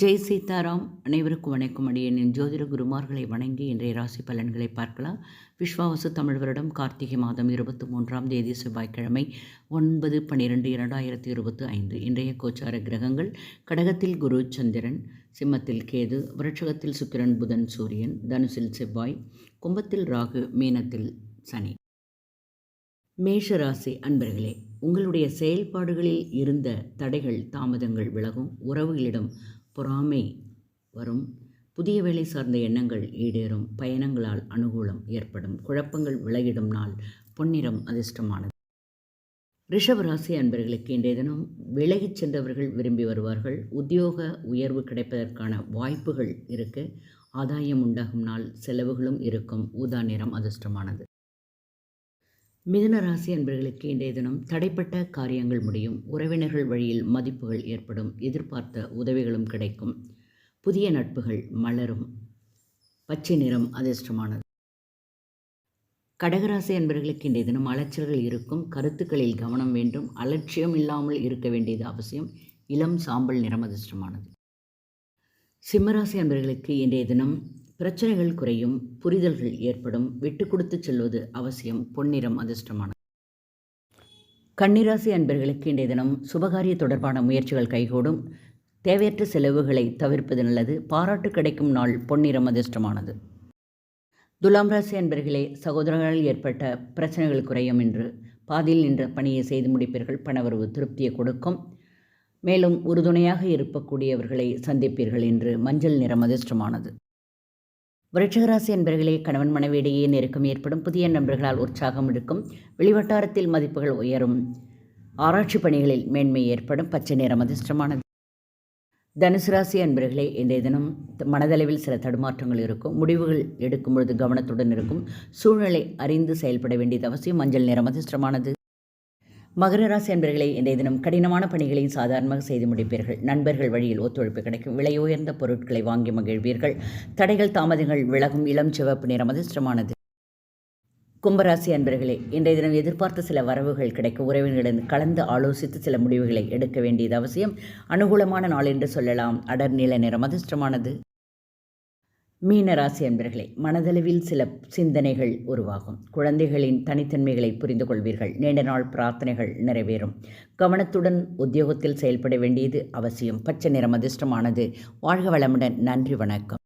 ஜெய் சீதாராம் அனைவருக்கும் வணக்கம். அடியேன் ஜோதிட குருமார்களை வணங்கி இன்றைய ராசி பலன்களை பார்க்கலாம். விஸ்வாவசு தமிழ் வருடம் கார்த்திகை மாதம் இருபத்தி மூன்றாம் தேதி செவ்வாய்க்கிழமை ஒன்பது பன்னிரெண்டு இரண்டாயிரத்தி இருபத்தி ஐந்து. இன்றைய கோச்சார கிரகங்கள் கடகத்தில் குரு சந்திரன் சிம்மத்தில் கேது விருட்சகத்தில் சுக்கிரன் புதன் சூரியன் தனுசில் செவ்வாய் கும்பத்தில் ராகு மீனத்தில் சனி. மேஷ ராசி அன்பர்களே உங்களுடைய செயல்பாடுகளில் இருந்த தடைகள் தாமதங்கள் விலகும். உறவுகளிடம் பொறாமை வரும். புதிய வேலை சார்ந்த எண்ணங்கள் ஈடேறும். பயணங்களால் அனுகூலம் ஏற்படும். குழப்பங்கள் விலகிடும் நாள். பொன்னிறம் அதிர்ஷ்டமானது. ரிஷப ராசி அன்பர்களுக்கு இன்றைய தினம் விலகிச் சென்றவர்கள் விரும்பி வருவார்கள். உத்தியோக உயர்வு கிடைப்பதற்கான வாய்ப்புகள் இருக்கு. ஆதாயம் உண்டாகும் நாள். செலவுகளும் இருக்கும். ஊதா நிறம் அதிர்ஷ்டமானது. மிதுன ராசி அன்பர்களுக்கு இன்றைய தினம் தடைப்பட்ட காரியங்கள் முடியும். உறவினர்கள் வழியில் மதிப்புகள் ஏற்படும். எதிர்பார்த்த உதவிகளும் கிடைக்கும். புதிய நட்புகள் மலரும். பச்சை நிறம் அதிர்ஷ்டமானது. கடகராசி அன்பர்களுக்கு இன்றைய தினம் அலைச்சல்கள் இருக்கும். கருத்துக்களில் கவனம் வேண்டும். அலட்சியம் இல்லாமல் இருக்க வேண்டியது அவசியம். இளம் சாம்பல் நிறம் அதிர்ஷ்டமானது. சிம்மராசி அன்பர்களுக்கு இன்றைய தினம் பிரச்சனைகள் குறையும் புரிதல்கள் ஏற்படும் விட்டு கொடுத்து செல்வது அவசியம் பொன்னிறம் அதிர்ஷ்டமானது. கன்னிராசி அன்பர்களுக்கு இன்றைய தினம் சுபகாரிய தொடர்பான முயற்சிகள் கைகூடும். தேவையற்ற செலவுகளை தவிர்ப்பது நல்லது பாராட்டு கிடைக்கும் நாள் பொன்னிறம் அதிர்ஷ்டமானது. துலாம் ராசி அன்பர்களே சகோதரர்களால் ஏற்பட்ட பிரச்சனைகள் குறையும் என்று பாதியில் நின்ற பணியை செய்து முடிப்பீர்கள் பணவரவு திருப்தியை கொடுக்கும். மேலும் உறுதுணையாக இருக்கக்கூடியவர்களை சந்திப்பீர்கள் என்று மஞ்சள் நிறம் அதிர்ஷ்டமானது. விருட்சகராசி என்பர்களே கணவன் மனைவியிடையே நெருக்கம் ஏற்படும். புதிய நண்பர்களால் உற்சாகம் இருக்கும் வெளிவட்டாரத்தில் மதிப்புகள் உயரும். ஆராய்ச்சி பணிகளில் மேன்மை ஏற்படும். பச்சை நிறம் அதிர்ஷ்டமானது. தனுசு ராசி அன்பர்களே இன்றைய தினம் மனதளவில் சில தடுமாற்றங்கள் இருக்கும். முடிவுகள் எடுக்கும் பொழுது கவனத்துடன் இருக்கும். சூழ்நிலை அறிந்து செயல்பட வேண்டியது அவசியம். மஞ்சள் நிறம் அதிர்ஷ்டமானது. மகர ராசி என்பர்களை இன்றைய தினம் கடினமான பணிகளை சாதாரணமாக செய்து முடிப்பீர்கள். நண்பர்கள் வழியில் ஒத்துழைப்பு கிடைக்கும். விலை உயர்ந்த பொருட்களை வாங்கி மகிழ்வீர்கள். தடைகள் தாமதங்கள் விலகும். இளம் சிவப்பு நிறம் அதிர்ஷ்டமானது. கும்பராசி அன்பர்களே இன்றைய தினம் எதிர்பார்த்த சில வரவுகள் கிடைக்க உறவினரிடம் கலந்து ஆலோசித்து சில முடிவுகளை எடுக்க வேண்டியது அவசியம். அனுகூலமான நாள் என்று சொல்லலாம். அடர் நீல நிறம் அதிர்ஷ்டமானது. மீனராசி அன்பர்களே மனதளவில் சில சிந்தனைகள் உருவாகும். குழந்தைகளின் தனித்தன்மைகளை புரிந்து கொள்வீர்கள். நீண்ட நாள் பிரார்த்தனைகள் நிறைவேறும். கவனத்துடன் உத்தியோகத்தில் செயல்பட வேண்டியது அவசியம். பச்சை நிறம் அதிர்ஷ்டமானது. வாழ்க வளமுடன். நன்றி வணக்கம்.